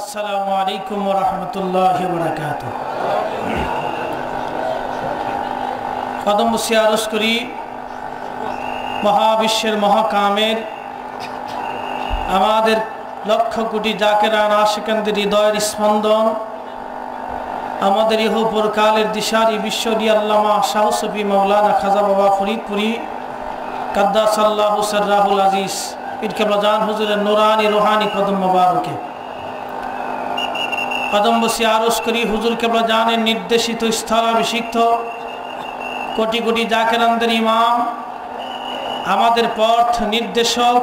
আসসালামু আলাইকুম রহমতুল্লাহ কদম আরজ করি মহাবিশ্বের মহাকামের। আমাদের লক্ষ কোটি জাকেরান আশিকানদের হৃদয়ের স্পন্দন। আমাদের ইহ পরকালের দিশারি বিশ্বরি আল্লামা শাহসফি মৌলানা খাজা বাবা ফরিদপুরি, কাদ্দাস আল্লাহ রাহুল আজিজ। ইরকেবলাজান হুজুরের নোরানি রোহানি কদম মোবারকে। কদম বসি আরস করি হুজুর কেবল জানের নির্দেশিত, স্থলাভিষিক্ত। কোটি কোটি জাকেরানদের ইমাম, আমাদের পথ নির্দেশক,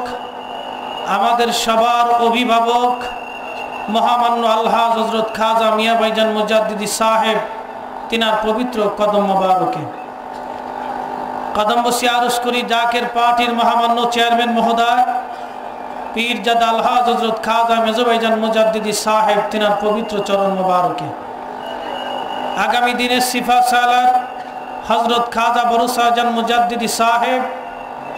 আমাদের সবার অভিভাবক, মহামান্য আল্লাহ হজরত খাজা মিয়া ভাইজান মুজাদ্দিদি সাহেব, তিনার পবিত্র কদম মোবারকে। কদম বসি আরস করি, জাকের পার্টির মহামান্য চেয়ারম্যান মহোদয় পীর জাদা আল্লাহ হজরত খাজা মেজবাইজান মুজাদ্দিদি সাহেব, তিনার পবিত্র চরণ মোবারকে। আগামী দিনে সিফা সালার হজরত খাজা বড় শাহজান মুজাদ্দিদি সাহেব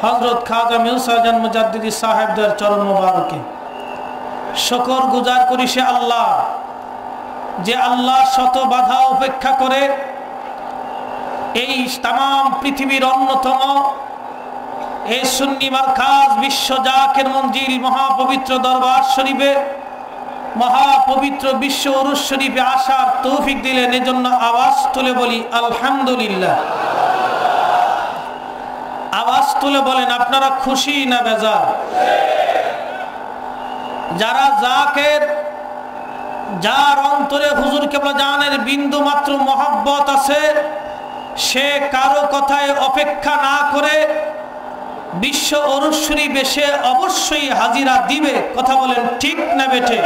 হজরত খাজা মিউ শাহজান মুজাদ্দিদি সাহেবদের চরণ মোবারকে। শকর গুজার করি সে আল্লাহ, যে আল্লাহ শত বাধা উপেক্ষা করে এই তাম পৃথিবীর অন্যতম এই সুন্নি মার্কাজ, বিশ্ব জাকের মঞ্জিল, মহাপবিত্র দরবার শরীফে, মহাপবিত্র বিশ্ব উরুস শরীফে আসার তৌফিক দিলেন, এজন্য আওয়াজ তুলে বলি, আলহামদুলিল্লাহ। আওয়াজ তুলে বলেন, আপনারা খুশি না বেজার? যারা জাকের, যার অন্তরে হুজুর কেবল জানের বিন্দু মাত্র মহাব্বত আছে, সে কারও কথায় অপেক্ষা না করে বিশ্ব অনুসরী বেশে অবশ্যই হাজিরা দিবে, কথা বলেন ঠিক না বেঠে।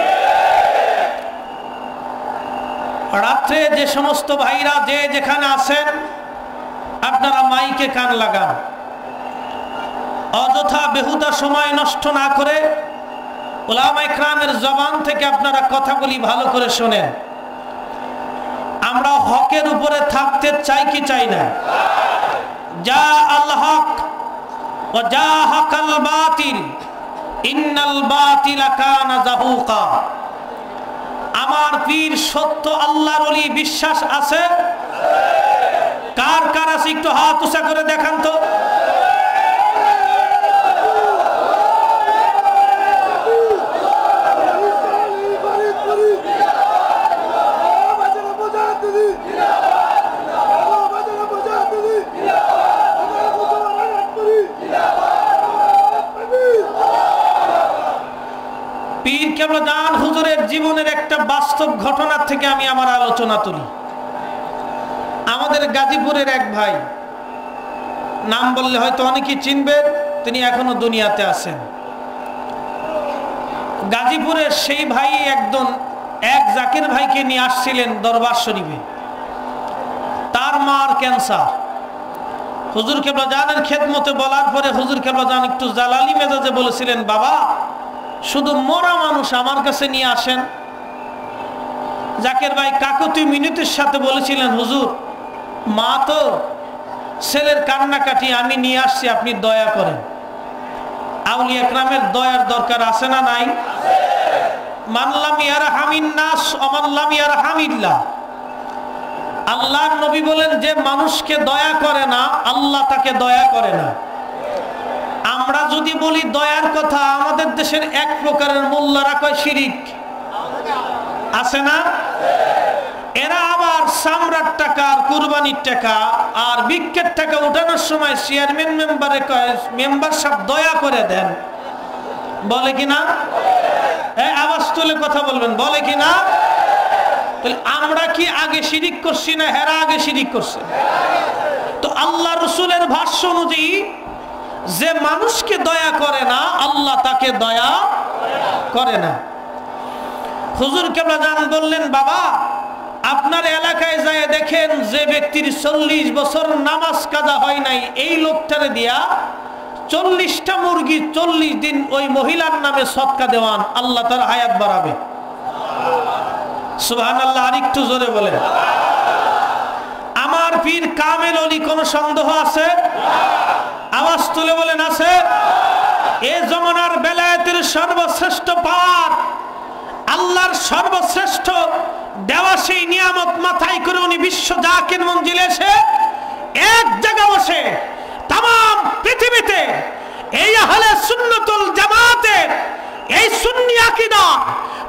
রাত্রে যে সমস্ত ভাইরা যে যেখানে আছেন, আপনারা মাইকে কান লাগান। অযথা বেহুদা সময় নষ্ট না করে ওলামাইক্রামের জবান থেকে আপনারা কথাগুলি ভালো করে শোনেন। আমরা হকের উপরে থাকতে চাই কি চাই না? যা আল্লাহ ওয়াজাহাকাল বাতিল, ইন্নাল বাতিলা কানা যাহুকা আমার পীর সত্য আল্লাহর ওলি বিশ্বাস আছে? কার কার আছে? একটু হাত উঁচা করে দেখান তো। হুজুরের জীবনের একটা বাস্তব ঘটনার থেকে আমি আমার আলোচনা তুলি। আমাদের গাজীপুরের এক ভাই, নাম বললে হয়তো অনেকেই চিনবেন তিনি এখনও দুনিয়াতে আছেন। গাজীপুরের সেই ভাই একজন, এক জাকির ভাইকে নিয়ে আসছিলেন দরবার শরীফে। তার মার ক্যান্সার। হুজুর কেবলা জানের খেদমতে বলার পরে হুজুর কেবলা জান একটু জালালি মেজাজে বলেছিলেন, বাবা শুধু মরা মানুষ আমার কাছে নিয়ে আসেন। জাকের ভাই কাকতি মিনিটের সাথে বলেছিলেন, হুজুর, মা তো ছেলের কান্নাকাটি, আমি নিয়ে আসছি, আপনি দয়া করেন। আউলি একরামের দয়ার দরকার আছে না নাই? মানলাম ইয়ার হামিন নাস অমানলাম ইয়ার হামিল্লা আল্লাহ নবী বলেন, যে মানুষকে দয়া করে না, আল্লাহ তাকে দয়া করে না। আমরা যদি বলি দয়ার কথা, আমাদের দেশের এক প্রকারের মোল্লারা কয় শিরিক। আছে না? এরা আবার সামরার টাকা আর কুরবানির টাকা আর বিক্ষের টাকা উঠানোর সময় চেয়ারম্যান মেম্বারে কয়, মেম্বার সব দয়া করে দেন। বলে কি না? আওয়াজ তুলে কথা বলবেন, বলে কি না? আমরা কি আগে শিরিক করছি না হেরা আগে শিরিক করছে? তো আল্লাহ রসুলের ভাষ্য অনুযায়ী যে মানুষকে দয়া করে না, আল্লাহ তাকে দয়া করে না। হুজুর কেবলা জান বললেন, বাবা, আপনার এলাকায় যায় দেখেন যে ব্যক্তির চল্লিশ বছর নামাজ কাজা হয় নাই, এই লোকটারে দিয়া চল্লিশটা মুরগি চল্লিশ দিন ওই মহিলার নামে সৎকা দেওয়ান, আল্লাহ তার হায়াত বাড়াবে। সুহান আল্লাহ আরেকটু জোরে বলেন। আমার পীর কামেল অলি কোন সন্দেহ আছে? আওয়াজ তুলে বলেন, আছে? এ জমানার বেলায়েতের সর্বশ্রেষ্ঠ পাঠ আল্লাহর সর্বশ্রেষ্ঠ দেওয়া সেই নিয়ামত মাথায় করে উনি বিশ্ব জাকির মঞ্জিলে এসে এক জায়গা বসে তাম পৃথিবীতে এই আহলে সুন্নতুল জামাতের, এই সুন্নি আকীদা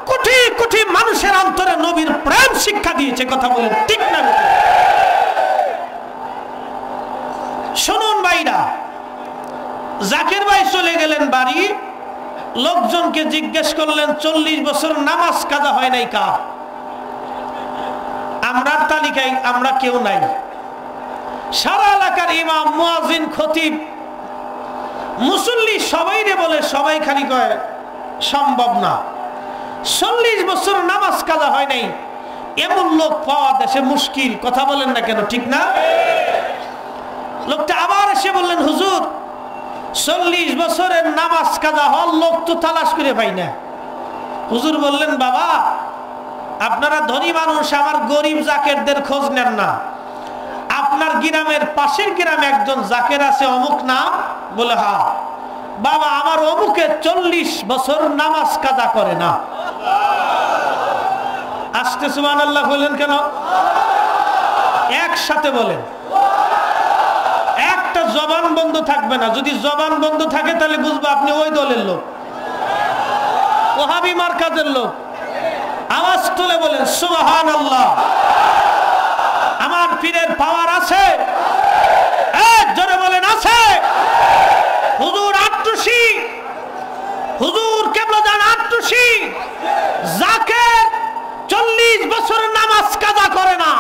কোটি কোটি মানুষের অন্তরে নবীর প্রেম শিক্ষা দিয়েছে, কথা বলেন ঠিক না। শুনুন ভাইরা জাকির ভাই চলে গেলেন বাড়ি। লোকজনকে জিজ্ঞেস করলেন, চল্লিশ বছর নামাজ কাজা হয় নাই কা? আমরা তালিকায়, আমরা কেউ নাই। সারা এলাকার ইমাম মুয়াজিন খতিব, মুসল্লি সবাই রে বলে, সবাই খালি কয়, সম্ভব না। চল্লিশ বছর নামাজ কাজা হয় নাই। এমন লোক পাওয়া দেশে মুশকিল। কথা বলেন না কেন, ঠিক না? লোকটা আবার এসে বললেন, হুজুর চল্লিশ বছরের নামাজ কাজা হল লোক তো তালাশ করে পাই না। হুজুর বললেন, বাবা, আপনারা ধনী মানুষ, আমার গরিব জাকেরদের খোঁজ নেন না। আপনার গ্রামের পাশের গ্রামে একজন জাকের আছে, অমুক নাম? বলে, হা। বাবা, আমার অমুকে চল্লিশ বছর নামাজ কাজা করে না। আসতে সুমান আল্লাহ বললেন কেন? একসাথে বলেন। জবান বন্ধ থাকবে না। যদি জবান বন্ধ থাকে, তাহলে বুঝব আপনি ওই দলের লোক। ওহাবি মার্কাজের লোক। আওয়াজ তুলে বলেন সুবাহান আল্লাহ আমার পীরের পাওয়ার আছে এক জোরে বলেন আছে হুজুর আটটুসি হুজুর কেবল যান আটটুসি যাকে চল্লিশ বছর নামাজ কাজা করে না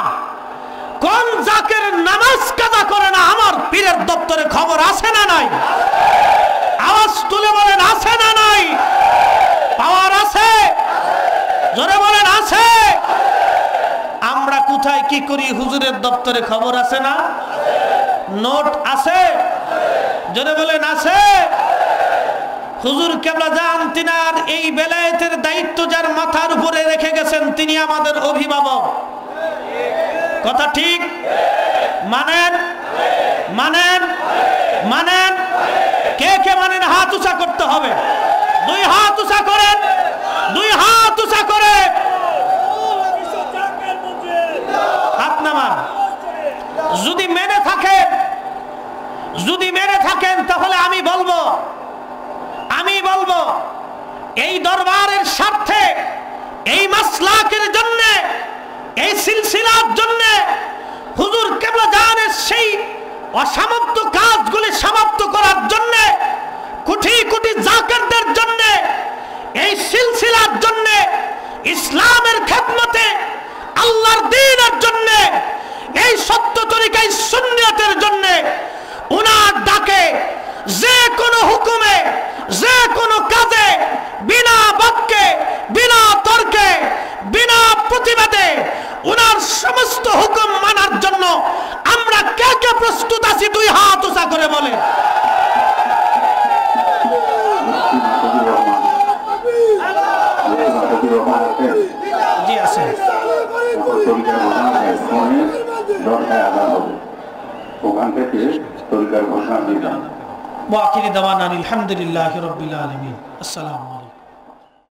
কোন জাকের নামাজ কাজা করে না আমার পীরের দপ্তরে খবর আছে না নাই? আওয়াজ তুলে বলেন আছে না নাই? পাওয়ার আছে? জোরে বলেন, আছে? আমরা কোথায় কি করি? হুজুরের দপ্তরে খবর আছে না? নোট আছে? জোরে বলেন, আছে? হুজুর কেবলা যান, তিনার এই বেলায়েতের দায়িত্ব যার মাথার উপরে রেখে গেছেন, তিনি আমাদের অভিভাবক। কথা ঠিক? মানেন? মানেন? মানেন? কে কে মানেন? হাত উঁচা করতে হবে। দুই হাত উঁচা করেন। দুই হাত উঁচা করে। হাত নামান। যদি মেনে থাকেন, যদি মেনে থাকেন, তাহলে আমি বলব আমি বলব, এই দরবারের স্বার্থে, এই মাসলাকের জন্য, এই সিলসিলার জন্য হুজুর কেবল জাহানের সেই অসমাপ্ত কাজগুলি সমাপ্ত করার জন্য, কোটি কোটি জাকারদের জন্য, এই সিলসিলার জন্য, ইসলামের খেদমতে, আল্লাহর দ্বীনের জন্য, এই সত্য তরিকায় সুন্নিয়তের জন্য, উনার ডাকে যে কোনো হুকুমে, যে কোনো কাজে, বিনা বাক্যে, বিনা তর্কে, বিনা প্রতিবাদে উনার সমস্ত হুকুম মানার জন্য প্রস্তুত আছি দুই হাত উঁচা করে বলে। জি আছে। ওখান থেকে তরিকার ঘোষণা দিলাম ওয়াকিরি দাওয়ান আলহামদুলিল্লাহ রবিল আলমিন। আসসালামু আলাইকুম।